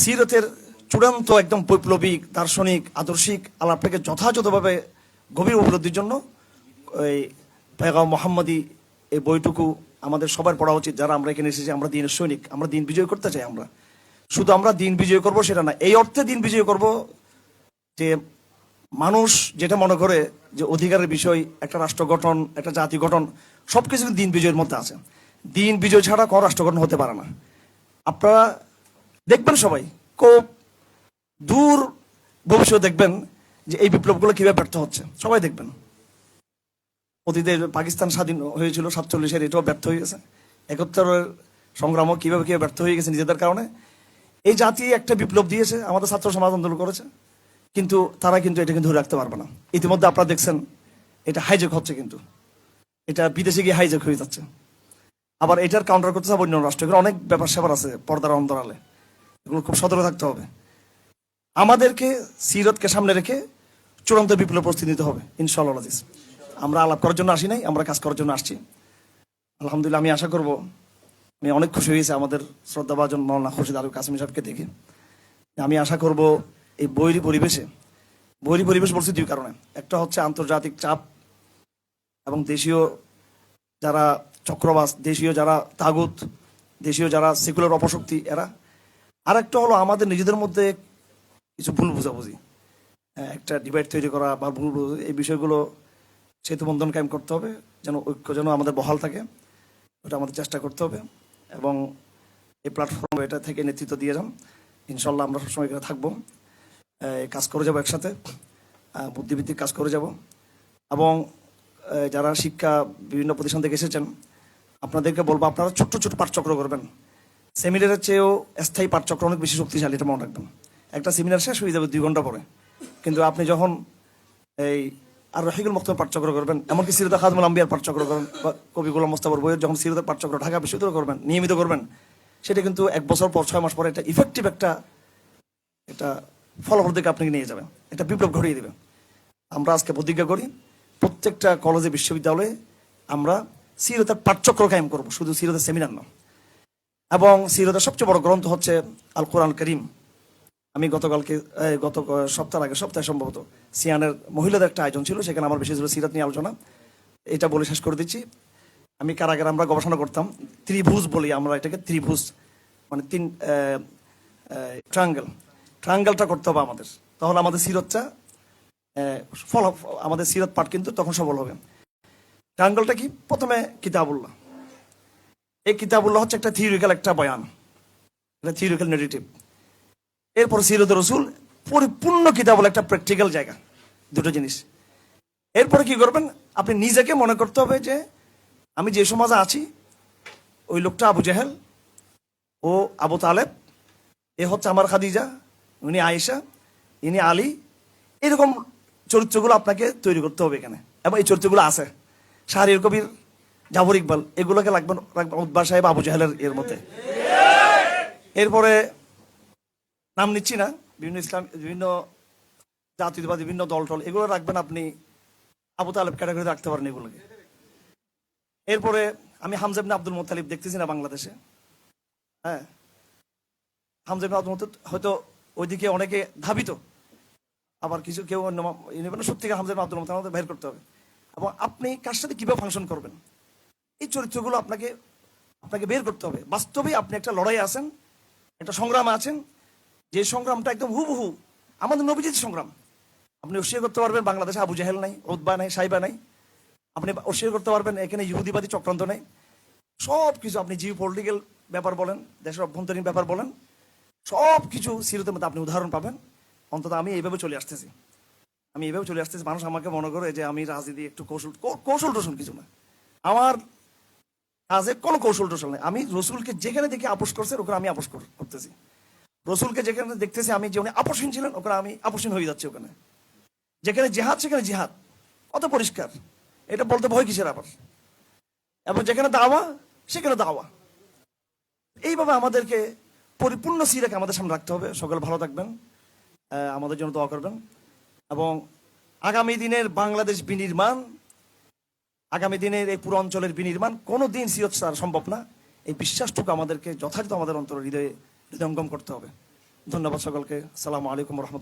সিরতের চূড়ান্ত একদম বৈপ্লবিক, দার্শনিক, আদর্শিক আলাপটাকে যথাযথভাবে গভীর উপলব্ধির জন্য এই পেগাম মোহাম্মদী এই বইটুকু আমাদের সবার পড়া উচিত। যারা আমরা এখানে এসেছি, আমরা দিনের সৈনিক, আমরা দিন বিজয় করতে চাই আমরা। শুধু আমরা দিন বিজয় করব সেটা না, এই অর্থে দিন বিজয় করব যে মানুষ যেটা মনে করে যে অধিকারের বিষয়, একটা রাষ্ট্র গঠন, একটা জাতি গঠন, সবকিছু দিন বিজয়ের মধ্যে আছে। দিন বিজয় ছাড়া কোনো রাষ্ট্র গঠন হতে পারে না। আপনারা দেখবেন সবাই, খুব দূর ভবিষ্যৎ দেখবেন যে এই বিপ্লবগুলো কীভাবে ব্যর্থ হচ্ছে। সবাই দেখবেন। অতীতে পাকিস্তান স্বাধীন হয়েছিল সাতচল্লিশের এটাও ব্যর্থ হয়ে গেছে। একাত্তরের সংগ্রামও কীভাবে কীভাবে ব্যর্থ হয়ে গেছে নিজেদের কারণে। এই জাতি একটা বিপ্লব দিয়েছে, আমাদের ছাত্র সমাজ আন্দোলন করেছে, কিন্তু তারা কিন্তু এটা কিন্তু ধরে রাখতে পারবে না। ইতিমধ্যে আপনারা দেখছেন, এটা হাইজেক হচ্ছে কিন্তু। এটা বিদেশে গিয়ে হাইজেক হয়ে যাচ্ছে। আবার এটার কাউন্টার করতে হবে অন্য রাষ্ট্রগুলো অনেক ব্যাপার স্যাপার আছে পর্দার অন্তরালে। এগুলো খুব সতর্ক থাকতে হবে। আমাদেরকে সিরতকে সামনে রেখে চূড়ান্ত বিপ্লব প্রস্তুতি নিতে হবে, ইনশাআল্লাহ আজিজ। আমরা আলাপ করার জন্য আসি নাই, আমরা কাজ করার জন্য আসছি। আলহামদুলিল্লাহ, আমি আশা করব, আমি অনেক খুশি হয়েছি আমাদের শ্রদ্ধাভাজন মৌলানা খুরশিদ আলু কাসিম সাহেবকে দেখে। আমি আশা করব, এই বৈরী পরিবেশে, বৈরী পরিবেশ বলছি দুই কারণে। একটা হচ্ছে আন্তর্জাতিক চাপ এবং দেশীয় যারা চক্রবাস, দেশীয় যারা তাগুত, দেশীয় যারা সেকুলার অপশক্তি, এরা আর একটা হলো আমাদের নিজেদের মধ্যে কিছু ভুল বোঝাবুঝি। হ্যাঁ, একটা ডিভাইড তৈরি করা বা ভুল এই বিষয়গুলো সেতু বন্ধন কায়েম করতে হবে যেন ঐক্য যেন আমাদের বহাল থাকে ওটা আমাদের চেষ্টা করতে হবে এবং এই প্ল্যাটফর্ম এটা থেকে নেতৃত্ব দিয়ে যান। ইনশাল্লাহ আমরা সবসময় এখানে থাকব। কাজ করে যাব একসাথে বুদ্ধিভিত্তিক কাজ করে যাব এবং যারা শিক্ষা বিভিন্ন প্রতিষ্ঠান থেকে এসেছেন আপনাদেরকে বলব আপনারা ছোট্ট ছোট পাঠচক্র করবেন। সেমিনারের চেয়েও স্থায়ী পাঠচক্র অনেক বেশি শক্তিশালী, এটা মনে রাখবেন। একটা সেমিনার শেষ হয়ে যাবে দুই ঘণ্টা পরে। কিন্তু আপনি যখন এই আর রহিগুল মুক্তর পাঠচক্র করবেন, এমনকি সিরদা খাদমুল আম্বিয়ার পাঠচক্র করবেন কবি গোলাম মোস্তাফর বইয়ের যখন সিরদার পাঠচক্র ঢাকা বিশ্ববিদ্যালয় করবেন, নিয়মিত করবেন, সেটা কিন্তু এক বছর পর ছয় মাস পরে একটা ইফেক্টিভ একটা এটা ফলাফল থেকে আপনাকে নিয়ে যাবেন এটা বিপ্লব ঘটিয়ে দেবে। আমরা আজকে প্রতিজ্ঞা করি, প্রত্যেকটা কলেজে, বিশ্ববিদ্যালয়ে আমরা সিরতের পাঠচক্র কায়েম করব, শুধু সিরতের সেমিনার না। এবং সিরতের সবচেয়ে বড় গ্রন্থ হচ্ছে আল কোরআন করিম। আমি গতকালকে গত ক- সপ্তাহ আগে, সপ্তাহে সম্ভবত সিয়ানের মহিলাদের একটা আয়োজন ছিল, সেখানে আমার বিশেষ করে সিরাত নিয়ে আলোচনা। এটা বলে শেষ করে দিচ্ছি। আমি কারাগারে আমরা গবেষণা করতাম, ত্রিভুজ বলি আমরা এটাকে, ত্রিভুজ মানে তিন ট্রাঙ্গেল ট্রাঙ্গেলটা করতে হবে আমাদের। তাহলে আমাদের সিরতটা ফল, আমাদের সিরত পাঠ কিন্তু তখন সফল হবে। ট্রাঙ্গেলটা কি? প্রথমে কিতাবুল্লাহ। এই কিতাবুল্লাহ হচ্ছে একটা থিওরিক্যাল একটা বয়ান। এটা থিওরিক্যাল নেগেটিভ এরপর সিরত রসুল পরিপূর্ণ কিতাব হলো একটা প্র্যাকটিক্যাল জায়গা, দুটো জিনিস। এরপরে কি করবেন? আপনি নিজেকে মনে করতে হবে যে আমি যে সমাজে আছি, ওই লোকটা আবু জাহেল, ও আবু তালেব, এ হচ্ছে আমার খাদিজা, উনি আয়েশা, ইনি আলী। এরকম চরিত্রগুলো আপনাকে তৈরি করতে হবে এখানে। এবং এই চরিত্রগুলো আছে। শাহরির কবির জাফর ইকবাল, এগুলোকে লাগবেন রাখবেন সাহেব আবু জাহেলের এর মধ্যে এরপরে নাম নিচ্ছি না, বিভিন্ন ইসলাম বিভিন্ন জাতীয়তাবাদ বিভিন্ন দল টল এগুলো রাখবেন আপনি। আবু তালেব ক্যাটাগরি রাখতে পারেন এগুলোকে। এরপরে আমি হামজাবিন আব্দুল মোতালিব দেখতেছি না বাংলাদেশে। হ্যাঁ। হামজাবিন আব্দুল মোতালিব হয়তো ওইদিকে অনেকে ধাবিত। আবার কিছু কেউ অন্য সত্যিকার হামজাবিন আব্দুল মোতালিব বের করতে হবে। এবং আপনি কার সাথে কীভাবে ফাংশন করবেন? এই চরিত্রগুলো আপনাকে আপনাকে বের করতে হবে। বাস্তবেই আপনি একটা লড়াই আছেন, একটা সংগ্রাম আছেন, যে সংগ্রামটা একদম হুবহু আমাদের নবীজির সংগ্রাম। আপনি অস্বীকার করতে পারবেন, বাংলাদেশে আবু জাহেল নাই ওদবা নাই, সাইবা নাই। আপনি অস্বীকার করতে পারবেন, এখানে ইহুদিবাদী চক্রান্ত নেই। সব কিছু আপনি জিও পলিটিক্যাল ব্যাপার বলেন, দেশের অভ্যন্তরীণ ব্যাপার বলেন সব কিছু সিরতের মধ্যে আপনি উদাহরণ পাবেন। অন্তত আমি এইভাবে চলে আসতেছি। আমি এইভাবে চলে আসতেছি, মানুষ আমাকে মনে করে যে আমি রাজনীতি একটু কৌশল কৌশল টৌশল কিছু না। আমার কাজে কোনো কৌশল টৌশল নেই। আমি রসুলকে যেখানে দেখে আপোষ করছে ওখানে আমি আপোষ কর- করতেছি। রসুলকে যেখানে দেখতেছি আমি যে উনি আপোষহীন ছিলেন, ওখানে আমি আপোষহীন হয়ে যাচ্ছি ওখানে। যেখানে জেহাদ, সেখানে জিহাদ। কত পরিষ্কার। এটা বলতে ভয় কিসের আবার? এবং যেখানে দাওয়া, সেখানে দাওয়া। এইভাবে আমাদেরকে পরিপূর্ণ সিরাকে আমাদের সামনে রাখতে হবে। সকলে ভালো থাকবেন। আমাদের জন্য দোয়া করবেন। এবং আগামী দিনের বাংলাদেশ বিনির্মাণ আগামী দিনের এই পুরো অঞ্চলের বিনির্মাণ কোনো দিন ছাড়া সম্ভব না। এই বিশ্বাসটুকু আমাদেরকে যথাযথ আমাদের অন্তর হৃদয়ে হৃদয়ঙ্গম করতে হবে। ধন্যবাদ সকলকে। সালাম আলাইকুম রহমতুল্লাহ।